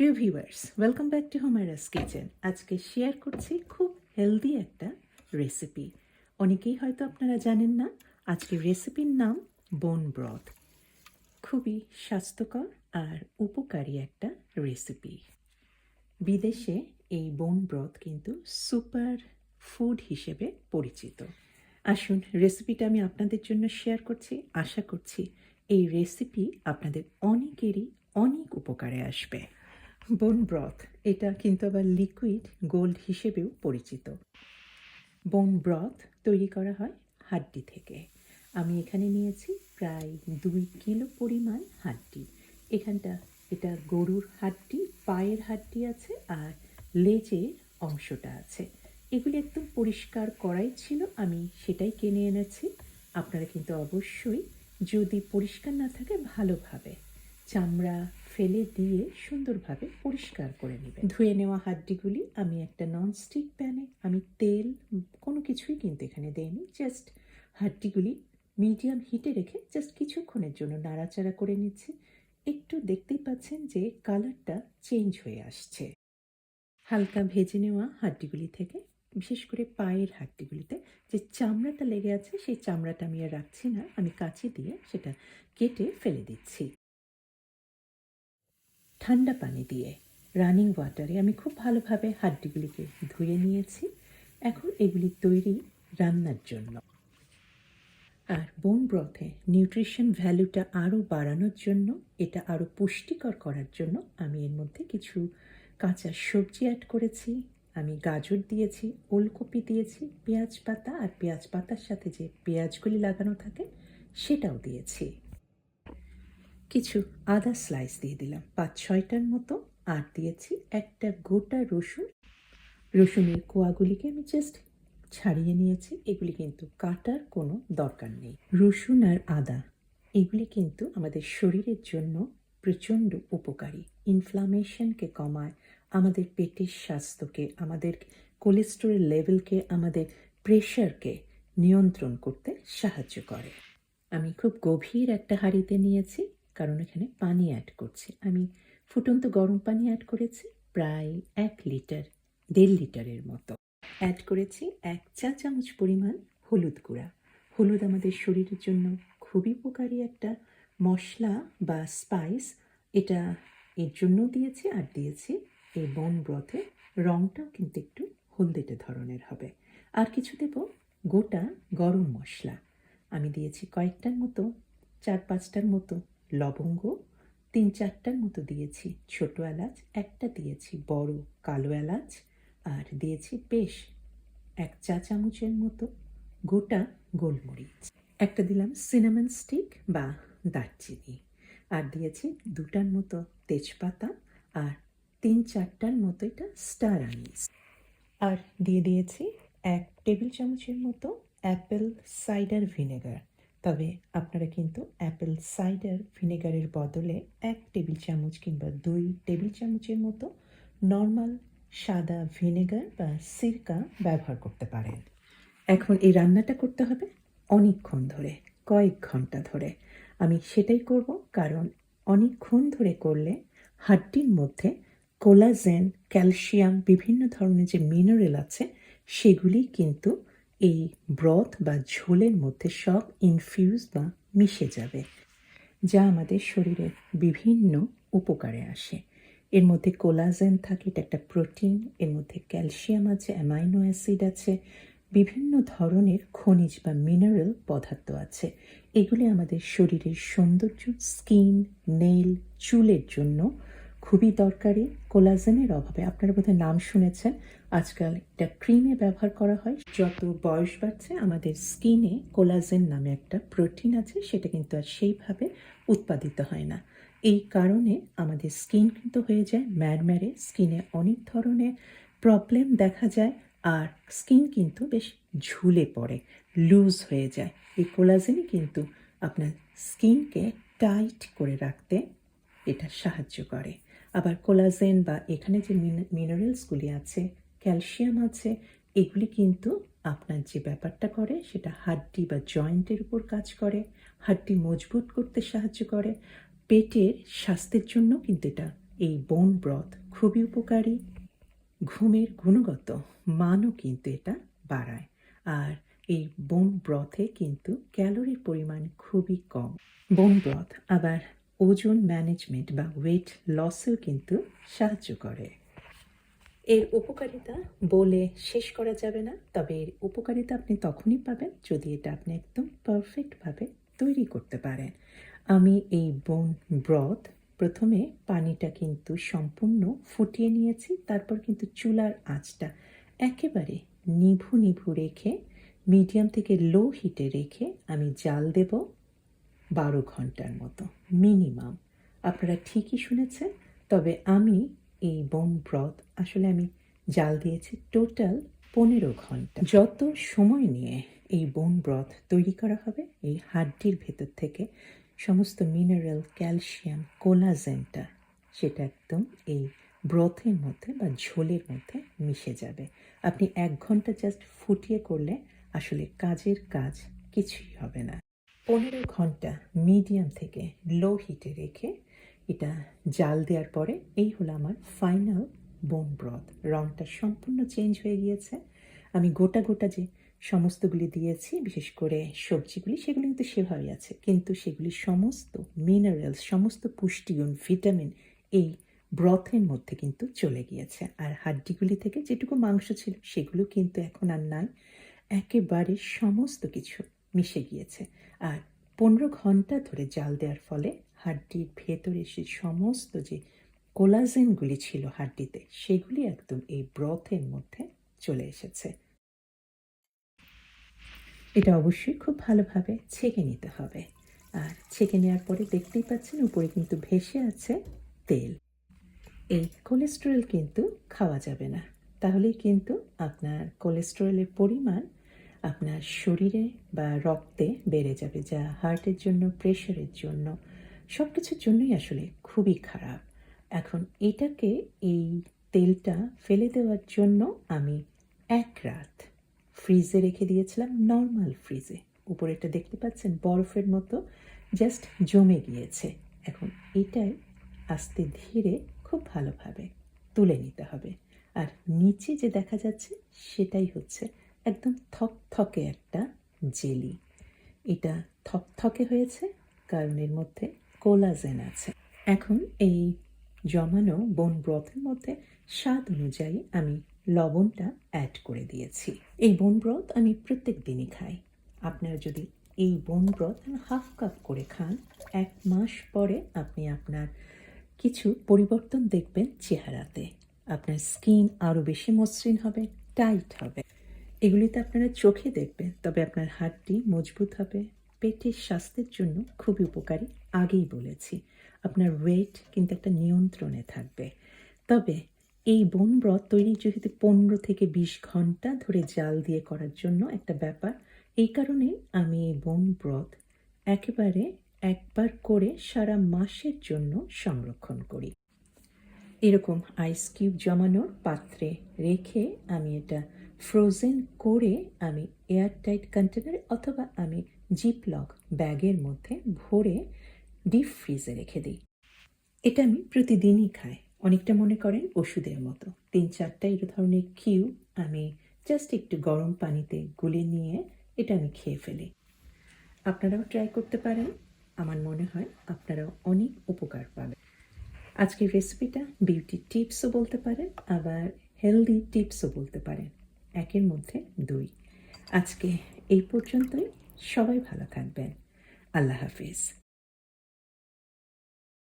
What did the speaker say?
প্রিয় viewers welcome back to হোমারাস kitchen আজকে শেয়ার করছি খুব হেলদি একটা রেসিপি অনেকেই হয়তো আপনারা জানেন না, আজকে রেসিপির নাম বোন ব্রথ খুবই স্বাস্থ্যকর আর উপকারী একটা রেসিপি বিদেশে এই বোন ব্রথ কিন্তু সুপার ফুড হিসেবে পরিচিত। আসুন রেসিপিটা আমি আপনাদের জন্য শেয়ার করছি। আশা করছি এই রেসিপি আপনাদের অনেকেরই অনেক উপকারে আসবে। বোন ব্রথ এটা কিন্তু আবার লিকুইড গোল্ড হিসেবেও পরিচিত। বোন ব্রথ তৈরি করা হয় হাড্ডি থেকে। আমি এখানে নিয়েছি প্রায় দুই কিলো পরিমাণ হাড্ডি। এখানটা, এটা গরুর হাড্ডি, পায়ের হাড্ডি আছে আর লেজের অংশটা আছে। এগুলি একদম পরিষ্কার করাই ছিল, আমি সেটাই কিনে এনেছি। আপনারা কিন্তু অবশ্যই যদি পরিষ্কার না থাকে, ভালোভাবে। চামড়া ফেলে দিয়ে সুন্দরভাবে পরিষ্কার করে নেবেন। ধুয়ে নেওয়া হাড্ডিগুলি আমি একটা ননস্টিক প্যানে আমি তেল, কোনো কিছুই কিন্তু এখানে দেইনি জাস্ট হাড্ডিগুলি মিডিয়াম হিটে রেখে জাস্ট কিছুক্ষণের জন্য নাড়াচাড়া করে নিচ্ছি। একটু দেখতেই পাচ্ছেন যে কালারটা চেঞ্জ হয়ে আসছে। হালকা ভেজে নেওয়া হাড্ডিগুলি থেকে, বিশেষ করে পায়ের হাড্ডিগুলিতে যে চামড়াটা লেগে আছে, সেই চামড়াটা আমি আর রাখছি না, আমি কাঁচি দিয়ে সেটা কেটে ফেলে দিচ্ছি। ঠান্ডা পানি দিয়ে রানিং ওয়াটারে আমি খুব ভালোভাবে হাড্ডিগুলিকে ধুয়ে নিয়েছি। এখন এগুলি তৈরি রান্নার জন্য। আর বোন ব্রথে নিউট্রিশন ভ্যালুটা আরও বাড়ানোর জন্য, এটা আরও পুষ্টিকর করার জন্য আমি এর মধ্যে কিছু কাঁচা সবজি অ্যাড করেছি। আমি গাজর দিয়েছি, ওলকপি দিয়েছি, পেঁয়াজ পাতা, আর পেঁয়াজ পাতার সাথে যে পেঁয়াজগুলি লাগানো থাকে, সেটাও দিয়েছি। কিছু আদা স্লাইস দিয়ে দিলাম। পাঁচ ছয়টার মতো আর দিয়েছি একটা গোটা রসুন। রসুনের কোয়াগুলিকে আমি জাস্ট ছাড়িয়ে নিয়েছি। এগুলি কিন্তু কাটার কোনো দরকার নেই। রসুন আর আদা, এগুলি কিন্তু আমাদের শরীরের জন্য প্রচণ্ড উপকারী। ইনফ্লামেশনকে কমায়, আমাদের পেটের স্বাস্থ্যকে, আমাদের কোলেস্টেরল লেভেলকে আমাদের প্রেশারকে নিয়ন্ত্রণ করতে সাহায্য করে। আমি খুব গভীর একটা হাঁড়িতে নিয়েছি। কারণ এখানে পানি অ্যাড করছি। আমি ফুটন্ত গরম পানি অ্যাড করেছি, প্রায় এক লিটার, দেড় লিটারের মতো। অ্যাড করেছি এক চা চামচ পরিমাণ হলুদ গুঁড়া। হলুদ আমাদের শরীরের জন্য খুবই উপকারী একটা মশলা বা স্পাইস এটা এর জন্য দিয়েছি আর দিয়েছি। এই বন ব্রথে রঙটাও কিন্তু একটু হলদেটে ধরনের হবে। আর কিছু দেব, গোটা গরম মশলা। আমি দিয়েছি কয়েকটার মতো, চার পাঁচটার মতো। লবঙ্গ তিন চারটার মতো দিয়েছি, ছোট এলাচ একটা দিয়েছি, বড় কালো এলাচ আর দিয়েছি বেশ এক চা চামচের মতো গোটা গোলমরিচ। একটা দিলাম সিনামন স্টিক বা দারচিনি আর দিয়েছি দুটার মতো তেজপাতা আর তিন চারটার মতো এটা স্টার আনিস আর দিয়ে দিয়েছি এক টেবিল চামচের মতো অ্যাপেল সাইডার ভিনেগার তবে আপনারা কিন্তু অ্যাপেল সাইডার ভিনেগারের বদলে এক টেবিল চামচ কিংবা দুই টেবিল চামচের মতো নর্মাল সাদা ভিনেগার বা সিরকা ব্যবহার করতে পারেন। এখন এই রান্নাটা করতে হবে অনেকক্ষণ ধরে, কয়েক ঘণ্টা ধরে। আমি সেটাই করব কারণ অনেকক্ষণ ধরে করলে হাড্ডির মধ্যে কোলাজেন ক্যালসিয়াম বিভিন্ন ধরনের যে মিনারেল আছে, সেগুলি কিন্তু এই ব্রথ বা ঝোলের মধ্যে সব ইনফিউজ বা মিশে যাবে, যা আমাদের শরীরের বিভিন্ন উপকারে আসে। এর মধ্যে কোলাজেন থাকে, এটা একটা প্রোটিন এর মধ্যে ক্যালসিয়াম আছে অ্যামাইনো অ্যাসিড আছে, বিভিন্ন ধরনের খনিজ বা মিনারেল পদার্থ আছে। এগুলি আমাদের শরীরের সৌন্দর্য স্কিন নেল চুলের জন্য খুবই দরকারি কোলাজেনের অভাবে। আপনারা বোধহয় নাম শুনেছেন, আজকাল এটা ক্রিমে ব্যবহার করা হয়। যত বয়স বাড়ছে, আমাদের স্কিনে কোলাজেন নামে একটা প্রোটিন আছে, সেটা কিন্তু আর সেইভাবে উৎপাদিত হয় না। এই কারণে আমাদের স্কিন কিন্তু হয়ে যায় ম্যারম্যারে, স্কিনে অনেক ধরনের প্রবলেম দেখা যায় আর স্কিন কিন্তু বেশ ঝুলে পড়ে, লুজ হয়ে যায়। এই কোলাজেনই কিন্তু আপনার স্কিনকে টাইট করে রাখতে এটা সাহায্য করে। আবার কোলাজেন বা এখানে যে মিনারেলসগুলি আছে ক্যালসিয়াম আছে, এগুলি কিন্তু আপনার যে ব্যাপারটা করে সেটা হাড্ডি বা জয়েন্টের উপর কাজ করে, হাড্ডি মজবুত করতে সাহায্য করে। পেটের স্বাস্থ্যের জন্য কিন্তু এটা এই বন ব্রথ খুবই উপকারী। ঘুমের গুণগত মানও কিন্তু এটা বাড়ায়। আর এই বন ব্রথে কিন্তু ক্যালোরির পরিমাণ খুবই কম। বন ব্রথ আবার ওজন ম্যানেজমেন্ট বা ওয়েট লসেও কিন্তু সাহায্য করে। এর উপকারিতা বলে শেষ করা যাবে না, তবে এর উপকারিতা আপনি তখনই পাবেন যদি এটা আপনি একদম পারফেক্টভাবে তৈরি করতে পারেন। আমি এই বন ব্রথ প্রথমে পানিটা কিন্তু সম্পূর্ণ ফুটিয়ে নিয়েছি, তারপর কিন্তু চুলার আঁচটা একেবারে নিভু নিভু রেখে মিডিয়াম থেকে লো হিটে রেখে আমি জাল দেব। বারো ঘণ্টার মতো মিনিমাম আপনারা ঠিকই শুনেছেন, তবে আমি এই বন ব্রথ আসলে আমি জাল দিয়েছি টোটাল পনেরো ঘণ্টা। যত সময় নিয়ে এই বন ব্রথ তৈরি করা হবে, এই হাড্ডির ভেতর থেকে সমস্ত মিনারেল ক্যালসিয়াম কোলাজেনটা সেটা একদম এই ব্রথের মধ্যে বা ঝোলের মধ্যে মিশে যাবে। আপনি এক ঘণ্টা জাস্ট ফুটিয়ে করলে আসলে কাজের কাজ কিছুই হবে না। পনেরো ঘণ্টা মিডিয়াম থেকে লো হিটে রেখে এটা জাল দেওয়ার পরে এই হলো আমার ফাইনাল বোন ব্রথ রঙটা সম্পূর্ণ চেঞ্জ হয়ে গিয়েছে। আমি গোটা গোটা যে সমস্তগুলি দিয়েছি, বিশেষ করে সবজিগুলি সেগুলি কিন্তু সেভাবেই আছে। কিন্তু সেগুলি সমস্ত মিনারেলস সমস্ত পুষ্টিগুণ ভিটামিন এই ব্রথের মধ্যে কিন্তু চলে গিয়েছে। আর হাড্ডিগুলি থেকে যেটুকু মাংস ছিল, সেগুলো কিন্তু এখন আর নাই। একেবারে সমস্ত কিছু মিশে গিয়েছে। আর পনেরো ঘণ্টা ধরে জাল দেওয়ার ফলে হাড্ডির ভেতরে সে সমস্ত যে কোলাজেনগুলি ছিল হাড্ডিতে, সেগুলি একদম এই ব্রথের মধ্যে চলে এসেছে। এটা অবশ্যই খুব ভালোভাবে ছেঁকে নিতে হবে। আর ছেঁকে নেওয়ার পরে দেখতেই পাচ্ছেন উপরে কিন্তু ভেসে আছে তেল। এই কোলেস্টেরল কিন্তু খাওয়া যাবে না। তাহলেই কিন্তু আপনার কোলেস্টেরলের পরিমাণ আপনার শরীরে বা রক্তে বেড়ে যাবে, যা হার্টের জন্য, প্রেশারের জন্য সব কিছুর জন্যই আসলে খুবই খারাপ। এখন এটাকে, এই তেলটা ফেলে দেওয়ার জন্য আমি এক রাত ফ্রিজে রেখে দিয়েছিলাম, নর্মাল ফ্রিজে। উপরেটা দেখতে পাচ্ছেন, বরফের মতো, জাস্ট জমে গিয়েছে। এখন এটাই আস্তে ধীরে, খুব ভালোভাবে তুলে নিতে হবে। আর নিচে যে দেখা যাচ্ছে, সেটাই হচ্ছে একদম থকথকে একটা জেলি। এটা থকথকে হয়েছে, কারণ এর মধ্যে কোলাজেন আছে। এখন এই জমানো বন ব্রথের মধ্যে স্বাদ অনুযায়ী আমি লবণটা অ্যাড করে দিয়েছি। এই বন ব্রথ আমি প্রত্যেক দিনই খাই। আপনারা যদি এই বন ব্রথ হাফ কাপ করে খান, এক মাস পরে আপনি আপনার কিছু পরিবর্তন দেখবেন চেহারাতে। আপনার স্কিন আরও বেশি মসৃণ হবে টাইট হবে। এগুলিতে আপনারা চোখে দেখবেন, তবে আপনার হাড়টি মজবুত হবে। পেটের স্বাস্থ্যের জন্য খুবই উপকারী, আগেই বলেছি। আপনার ওয়েট কিন্তু একটা নিয়ন্ত্রণে থাকবে। তবে এই বন ব্রত তৈরি যেহেতু পনেরো থেকে বিশ ঘণ্টা ধরে জাল দিয়ে করার জন্য একটা ব্যাপার, এই কারণে আমি এই বন ব্রত একেবারে একবার করে সারা মাসের জন্য সংরক্ষণ করি। এরকম আইস কিউব জমানোর পাত্রে রেখে আমি এটা ফ্রোজেন করে আমি এয়ারটাইট কন্টেনার অথবা আমি জিপলক ব্যাগের মধ্যে ভরে ডিপ ফ্রিজে রেখে দিই। এটা আমি প্রতিদিনই খাই। অনেকটা মনে করেন ওষুধের মতো। তিন চারটা এই ধরনের কিউ আমি জাস্ট একটু গরম পানিতে গুলে নিয়ে এটা আমি খেয়ে ফেলি। আপনারাও ট্রাই করতে পারেন। আমার মনে হয় আপনারাও অনেক উপকার পাবেন। আজকের রেসিপিটা বিউটি টিপসও বলতে পারেন, আবার হেলদি টিপসও বলতে পারেন। একের মধ্যে দুই। আজকে এই পর্যন্তই। সবাই ভালো থাকবেন। আল্লাহ হাফিজ।